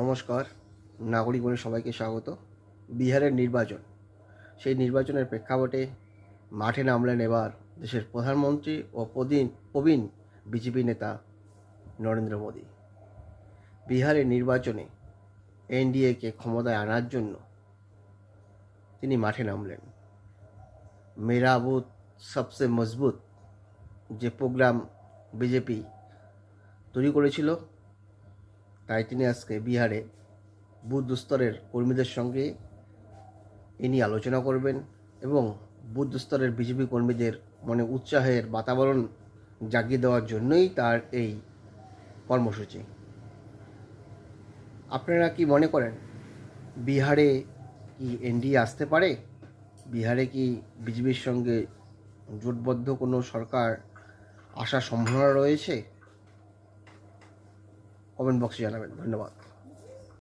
নমস্কার নাগরিক বলে সবাইকে স্বাগত। বিহারের নির্বাচন, সেই নির্বাচনের প্রেক্ষাপটে মাঠে নামলেন এবার দেশের প্রধানমন্ত্রী ও প্রবীণ প্রবীণ বিজেপি নেতা নরেন্দ্র মোদী। বিহারের নির্বাচনে এনডিএকে ক্ষমতায় আনার জন্য তিনি মাঠে নামলেন। মেরা বুথ সবসে মজবুত যে প্রোগ্রাম বিজেপি তৈরি করেছিল তাই তিনি আজকে বিহারে বুথ স্তরের কর্মীদের সঙ্গে ইনি আলোচনা করবেন এবং বুথ স্তরের বিজেপি কর্মীদের মনে উৎসাহের বাতাবরণ জাগিয়ে দেওয়ার জন্যই তার এই কর্মসূচি। আপনারা কি মনে করেন বিহারে কি এনডিএ আসতে পারে? বিহারে কি বিজেপির সঙ্গে জোটবদ্ধ কোনো সরকার আসার সম্ভাবনা রয়েছে? कमेंट बॉक्स जाना। धन्यवाद।